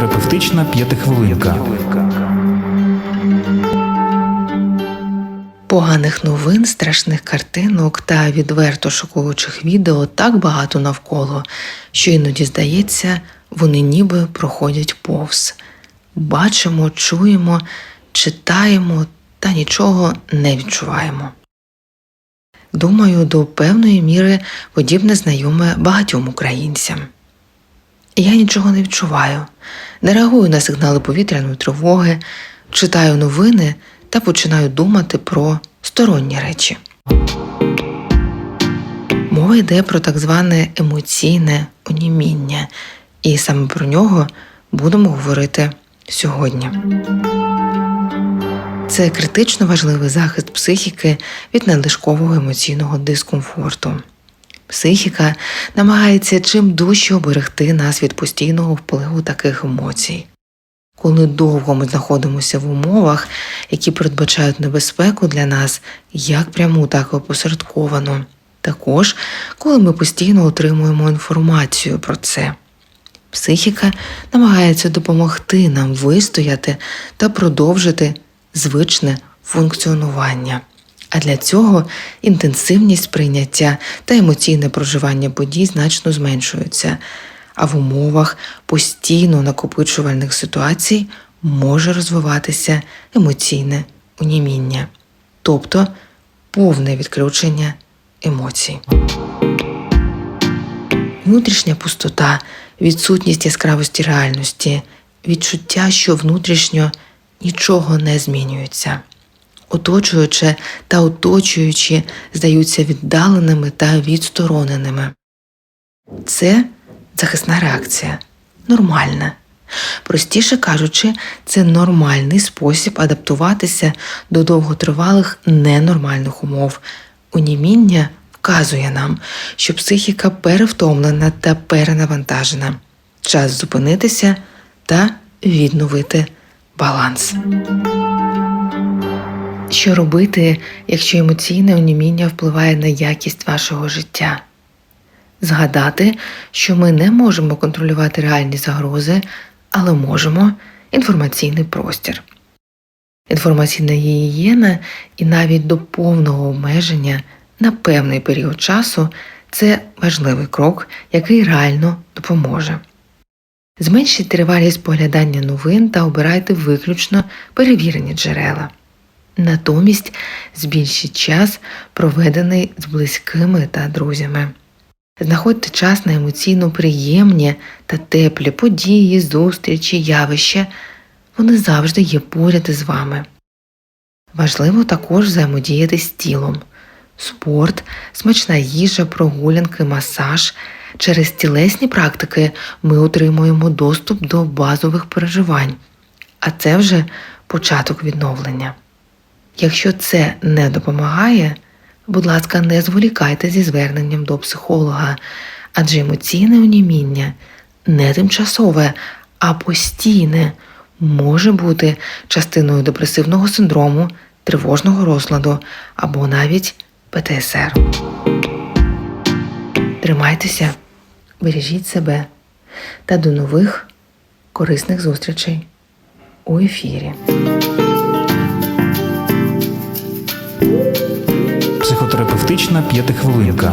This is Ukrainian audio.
Психотерапевтична п'ятихвилинка. Поганих новин, страшних картинок та відверто шокуючих відео так багато навколо, що іноді здається, вони ніби проходять повз. Бачимо, чуємо, читаємо та нічого не відчуваємо. Думаю, до певної міри подібне знайоме багатьом українцям. Я нічого не відчуваю, не реагую на сигнали повітряної тривоги, читаю новини та починаю думати про сторонні речі. Мова йде про так зване емоційне оніміння, і саме про нього будемо говорити сьогодні. Це критично важливий захист психіки від надлишкового емоційного дискомфорту. Психіка намагається чим дужче оберегти нас від постійного впливу таких емоцій. Коли довго ми знаходимося в умовах, які передбачають небезпеку для нас як пряму, так і опосередковано. Також, коли ми постійно отримуємо інформацію про це. Психіка намагається допомогти нам вистояти та продовжити звичне функціонування. А для цього інтенсивність прийняття та емоційне проживання подій значно зменшуються, а в умовах постійно накопичувальних ситуацій може розвиватися емоційне уніміння, тобто повне відключення емоцій. Внутрішня пустота, відсутність яскравості реальності, відчуття, що внутрішньо нічого не змінюється. Оточуюче та оточуючі здаються віддаленими та відстороненими. Це захисна реакція, нормальна. Простіше кажучи, це нормальний спосіб адаптуватися до довготривалих ненормальних умов. Уніміння вказує нам, що психіка перевтомлена та перенавантажена. Час зупинитися та відновити баланс. Що робити, якщо емоційне оніміння впливає на якість вашого життя? Згадати, що ми не можемо контролювати реальні загрози, але можемо інформаційний простір. Інформаційна гігієна і навіть до повного обмеження на певний період часу це важливий крок, який реально допоможе. Зменшіть тривалість поглядання новин та обирайте виключно перевірені джерела. Натомість збільшіть час, проведений з близькими та друзями. Знаходьте час на емоційно приємні та теплі події, зустрічі, явища. Вони завжди є поряд із вами. Важливо також взаємодіяти з тілом. Спорт, смачна їжа, прогулянки, масаж. Через тілесні практики ми отримуємо доступ до базових переживань, а це вже початок відновлення. Якщо це не допомагає, будь ласка, не зволікайте зі зверненням до психолога, адже емоційне оніміння не тимчасове, а постійне може бути частиною депресивного синдрому, тривожного розладу або навіть ПТСР. Тримайтеся, бережіть себе та до нових корисних зустрічей у ефірі. Психотерапевтична п'ятихвилинка.